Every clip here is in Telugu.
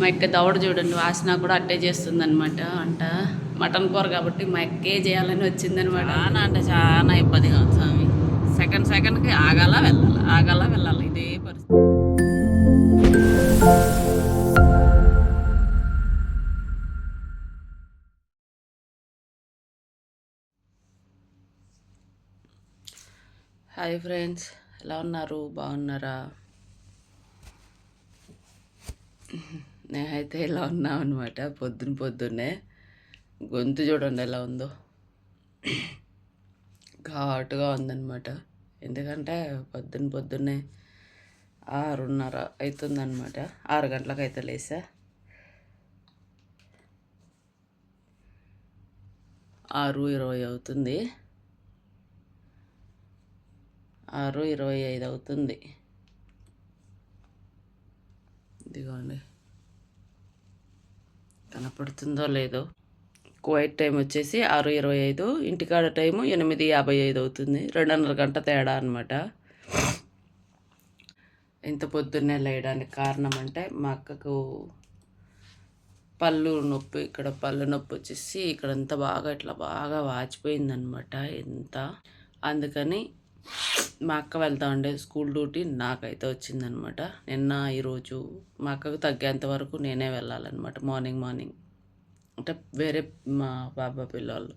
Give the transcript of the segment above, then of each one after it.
మా యొక్క దవడ చూడండి వాసన కూడా అట్టే చేస్తుంది అనమాట అంట. మటన్ కూర కాబట్టి మా ఎక్కే చేయాలని వచ్చిందనమాట చాలా అంటే చాలా ఇబ్బందిగా స్వామి. సెకండ్ సెకండ్కి ఆగాల వెళ్ళాలి? ఆగాల వెళ్ళాలి? ఇదే పరిస్థితి. హాయ్ ఫ్రెండ్స్ ఎలా ఉన్నారు? బాగున్నారా? నేనైతే ఇలా ఉన్నా అనమాట పొద్దున పొద్దున్నే. గొంతు చూడండి ఎలా ఉందో. ఘాటుగా ఉందన్నమాట. ఎందుకంటే పొద్దున పొద్దున్నే ఆరున్నర అవుతుందన్నమాట ఆరు గంటలకు అయితే లేసా. ఆరు ఇరవై అవుతుంది. ఆరు ఇరవై ఐదు అవుతుంది. ఇదిగోండి. కనపడుతుందో లేదో. కువైట్ టైం వచ్చేసి ఆరు ఇరవై ఐదు ఇంటికాడ టైము ఎనిమిది యాభై ఐదు అవుతుంది. రెండున్నర గంట తేడా అనమాట ఇంత పొద్దున్నే లేయడానికి కారణం అంటే మా అక్కకు పళ్ళు నొప్పి ఇక్కడ పళ్ళు నొప్పి వచ్చేసి ఇక్కడ బాగా ఇట్లా బాగా వాచిపోయిందనమాట ఎంత అందుకని మా అక్క వెళ్తా ఉండే స్కూల్ డ్యూటీ నాకైతే వచ్చిందనమాట. నిన్న ఈరోజు మా అక్కకు తగ్గేంత వరకు నేనే వెళ్ళాలన్నమాట మార్నింగ్ మార్నింగ్. అంటే వేరే మా బాబా పిల్లలు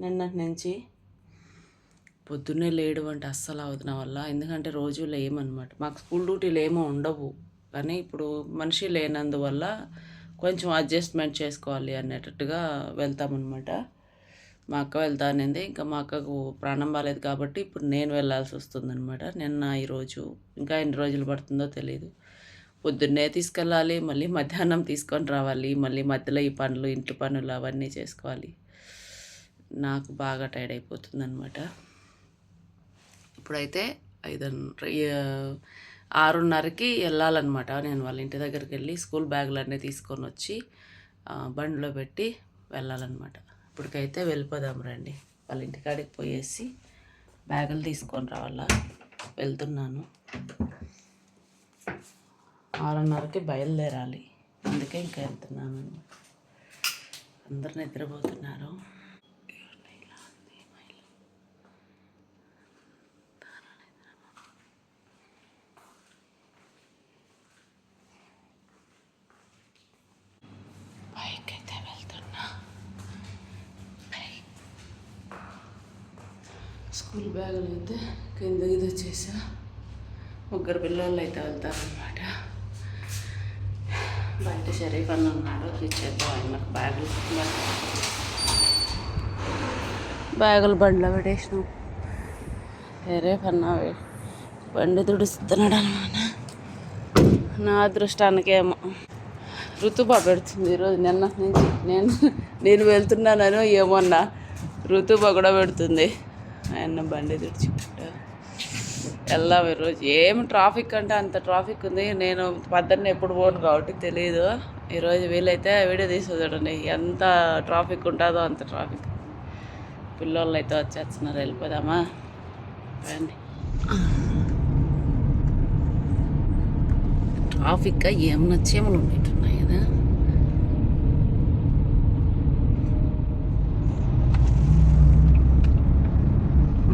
నిన్నటి నుంచి పొద్దున్నే లేడు అంటే అస్సలు అవుతున్న వల్ల. ఎందుకంటే రోజు లేమనమాట. మాకు స్కూల్ డ్యూటీలు ఏమో ఉండవు. కానీ ఇప్పుడు మనిషి లేనందువల్ల కొంచెం అడ్జస్ట్మెంట్ చేసుకోవాలి అనేటట్టుగా వెళ్తామన్నమాట మా అక్క వెళ్తా ఇంకా మా అక్కకు ప్రాణం బాగాలేదు కాబట్టి ఇప్పుడు నేను వెళ్ళాల్సి వస్తుందనమాట నిన్న ఈరోజు ఇంకా ఎన్ని రోజులు పడుతుందో తెలియదు పొద్దున్నే తీసుకెళ్ళాలి మళ్ళీ మధ్యాహ్నం తీసుకొని రావాలి మళ్ళీ మధ్యలో ఈ పనులు ఇంటి పనులు అవన్నీ చేసుకోవాలి. నాకు బాగా టైర్డ్ అయిపోతుంది అనమాట ఇప్పుడైతే ఐదున్నర ఆరున్నరకి వెళ్ళాలన్నమాట. నేను వాళ్ళ ఇంటి దగ్గరికి వెళ్ళి స్కూల్ బ్యాగులన్నీ తీసుకొని వచ్చి బండిలో పెట్టి వెళ్ళాలన్నమాట. ఇప్పటికైతే వెళ్ళిపోదాం రండి. వాళ్ళ ఇంటికాడికి పోయేసి బ్యాగులు తీసుకొని రావాలా వెళ్తున్నాను. ఆరున్నరకి బయలుదేరాలి. అందుకే ఇంకా వెళ్తున్నాను. అందరు నిద్రపోతున్నారు పైకి అయితే వెళ్తున్నా పై. స్కూల్ బ్యాగులు అయితే కిందకి తెచ్చేసా ముగ్గురు పిల్లలు అయితే వెళ్తారనమాట బయట షరీఫ్ అన్న ఉన్నాడు ఇచ్చేద్దాం ఆయనకు బ్యాగులు. బ్యాగులు బండిలో పెట్టేసినాం. షరీఫ్ అన్న బండి తుడుస్తున్నాడు అనమాట నా అదృష్టానికేమో. ఋతుబా పెడుతుంది ఈరోజు నిన్న నుంచి. నేను నేను వెళ్తున్నానో ఏమన్నా ఋతుబా కూడా పెడుతుంది. ఆయన బండి తెచ్చుకుంటా వెళ్దాం ఈరోజు ఏం ట్రాఫిక్ అంటే అంత ట్రాఫిక్ ఉంది. నేను పద్దన్న ఎప్పుడు పోను కాబట్టి తెలియదు ఈరోజు వీలైతే వీడియో తీసి చూడండి. ఎంత ట్రాఫిక్ ఉంటుందో అంత ట్రాఫిక్. పిల్లోళ్ళు అయితే వచ్చేస్తున్నారు. వెళ్ళిపోదామా? రండి. ట్రాఫిక్గా ఏమన్నా చీమలు ఉన్నట్టున్నాయి కదా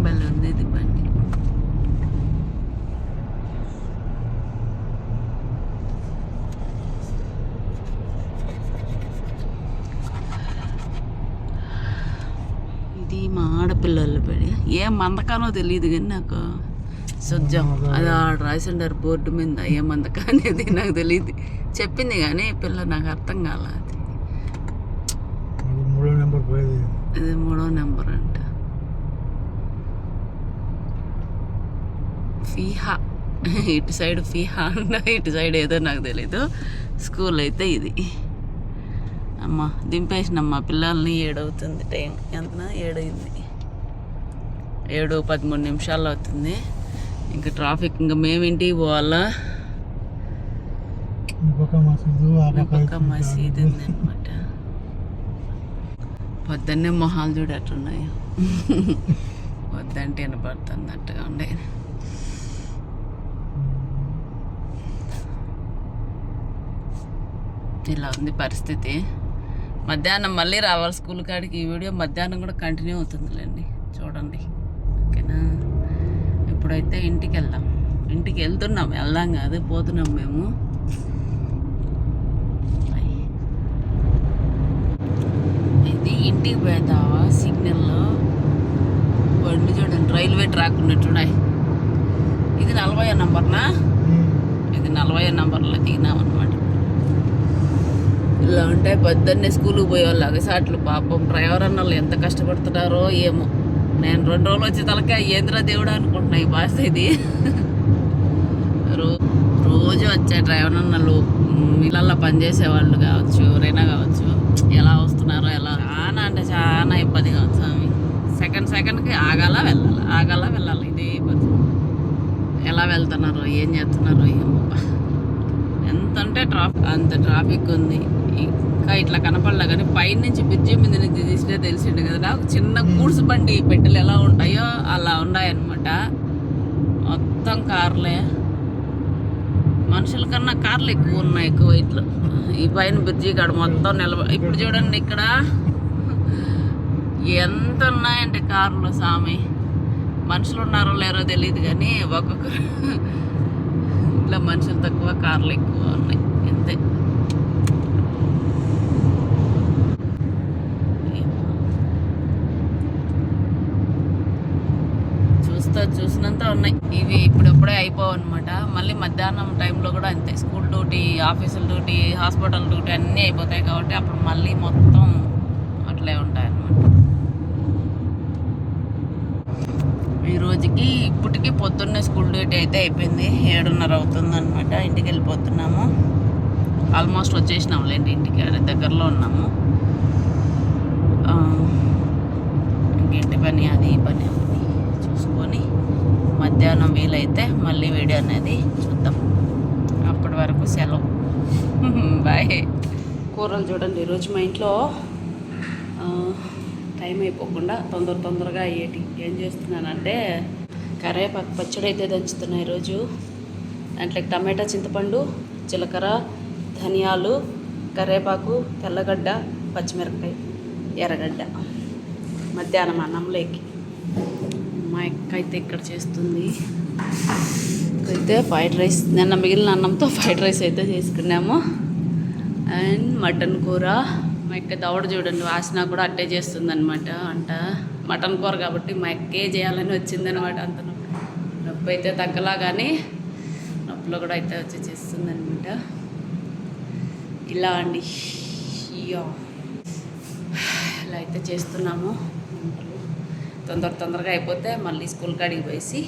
భలే ఉంది ఇది బండి ఇది మా ఆడపిల్లల బడి ఏం మందకానో తెలియదు కానీ నాకు సుజ్జం. అది ఆడ రాసిండారు బోర్డు మీద ఏ మందక అనేది నాకు తెలియదు చెప్పింది కానీ పిల్ల నాకు అర్థం కాల అది. ఇది మూడో నెంబర్ అంట. ఫీహా. ఇటు సైడ్ ఫీహా అంట ఇటు సైడ్ ఏదో నాకు తెలీదు. స్కూల్ అయితే ఇది. అమ్మ దింపేసినమ్మా పిల్లల్ని ఏడవుతుంది టైం. ఎంత ఏడైంది ఏడు పదమూడు నిమిషాలు అవుతుంది. ఇంకా ట్రాఫిక్ ఇంకా మేము ఇంటికి పోవాలా? పక్క మసీదు అనమాట పొద్దున్నే మొహాలు చూడట్టున్నాయి పొద్దంటే వినపడుతుంది అట్టుగా ఉండే ఇలా ఉంది పరిస్థితి. మధ్యాహ్నం మళ్ళీ రావాలి స్కూల్ కాడికి. ఈ వీడియో మధ్యాహ్నం కూడా కంటిన్యూ అవుతుందిలేండి. చూడండి. ఓకేనా? ఇప్పుడైతే ఇంటికి వెళ్దాం. ఇంటికి వెళ్తున్నాం. వెళ్దాం కాదు పోతున్నాం మేము. ఇది ఇంటికి పోతావా సిగ్నల్లో బండి చూడండి. రైల్వే ట్రాక్ ఉన్నట్టున్నాయి ఇది నలభై నంబర్నా? ఇది నలభై నంబర్లో దిగినాం అనమాట ఇలా ఉంటాయి పొద్దున్నే స్కూల్కి పోయేవాళ్ళు అగసాట్లు. పాపం డ్రైవర్ అన్నలు ఎంత కష్టపడుతున్నారో ఏమో. నేను రెండు రోజులు వచ్చే తలకే ఏంద్రా దేవుడు అనుకుంటున్నా ఈ భాష ఇది. రో రోజు వచ్చే డ్రైవర్ అన్నలు ఇళ్ళల్లో పనిచేసే వాళ్ళు కావచ్చు ఎవరైనా కావచ్చు ఎలా వస్తున్నారో ఎలా చాలా అంటే చాలా ఇబ్బంది కావచ్చు స్వామి. సెకండ్ సెకండ్కి ఆగాల వెళ్ళాలి? ఆగాల వెళ్ళాలి? ఇదే పరిస్థితి ఎలా వెళ్తున్నారో ఏం చేస్తున్నారో ఏమో. ఎంత అంటే ట్రాఫిక్ అంత ట్రాఫిక్ ఉంది. ఇంకా ఇట్లా కనపడలే కానీ పైనుంచి బ్రిడ్జి మీద నుంచి తీసినా తెలిసిండు కదా. చిన్న గూడ్స్ బండి పెట్టెలు ఎలా ఉంటాయో అలా ఉన్నాయన్నమాట. మొత్తం కార్లే. మనుషుల కన్నా కార్లు ఎక్కువ ఉన్నాయి ఎక్కువ ఇట్లా. ఈ పైన బ్రిడ్జి కాడ మొత్తం నిలబ ఇప్పుడు చూడండి ఇక్కడ. ఎంత ఉన్నాయంటే కార్లు సామి. మనుషులు ఉన్నారో లేరో తెలియదు కానీ ఒక్కొక్కరు. ఇట్లా మనుషులు తక్కువ కార్లు ఎక్కువ ఉన్నాయి. అంతే. చూసినంత ఉన్నాయి. ఇవి ఇప్పుడప్పుడే అయిపోవు అనమాట మళ్ళీ మధ్యాహ్నం టైంలో కూడా అంతే. స్కూల్ డ్యూటీ ఆఫీసుల డ్యూటీ హాస్పిటల్ డ్యూటీ అన్నీ అయిపోతాయి కాబట్టి అప్పుడు మళ్ళీ మొత్తం అట్లే ఉంటాయి అనమాట ఈ రోజుకి ఇప్పటికి పొద్దున్నే స్కూల్ డ్యూటీ అయితే అయిపోయింది. ఏడున్నర అవుతుంది అనమాట ఇంటికి వెళ్ళిపోతున్నాము. ఆల్మోస్ట్ వచ్చేసినాం లేండి ఇంటికి. అదే దగ్గరలో ఉన్నాము. ఇంటి పని? అది ఈ పని. మధ్యాహ్నం వీలైతే మళ్ళీ వీడియో అనేది చూద్దాం. అప్పటి వరకు సెలవు. బాయ్. కూరలు చూడండి ఈరోజు మా ఇంట్లో టైం అయిపోకుండా తొందర తొందరగా అయ్యేటి. ఏం చేస్తున్నానంటే కరేపాకు పచ్చడి అయితే దంచుతున్నా ఈరోజు. దాంట్లోకి టమాటా చింతపండు జీలకర్ర ధనియాలు కరేపాకు తెల్లగడ్డ పచ్చిమిరపకాయ ఎర్రగడ్డ. మధ్యాహ్నం అన్నంలోకి. మా అక్క అయితే ఇక్కడ చేస్తుంది. అయితే ఫ్రైడ్ రైస్ నిన్న మిగిలిన అన్నంతో ఫ్రైడ్ రైస్ అయితే చేసుకున్నాము. అండ్ మటన్ కూర మా అక్క దవడ చూడండి వాసన కూడా అట్టే చేస్తుంది అనమాట అంట. మటన్ కూర కాబట్టి మా అక్కే చేయాలని వచ్చిందనమాట అంత నొప్పి. నొప్పి అయితే తగ్గలా కానీ నొప్పిలో కూడా అయితే వచ్చి చేస్తుంది అనమాట ఇలా అండి. ఇలా అయితే చేస్తున్నాము. తొందర తొందరగా అయిపోతే మళ్ళీ స్కూల్ కాడికి పోయేసి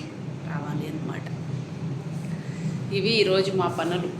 రావాలి అన్నమాట. ఇవి ఈరోజు మా పనులు.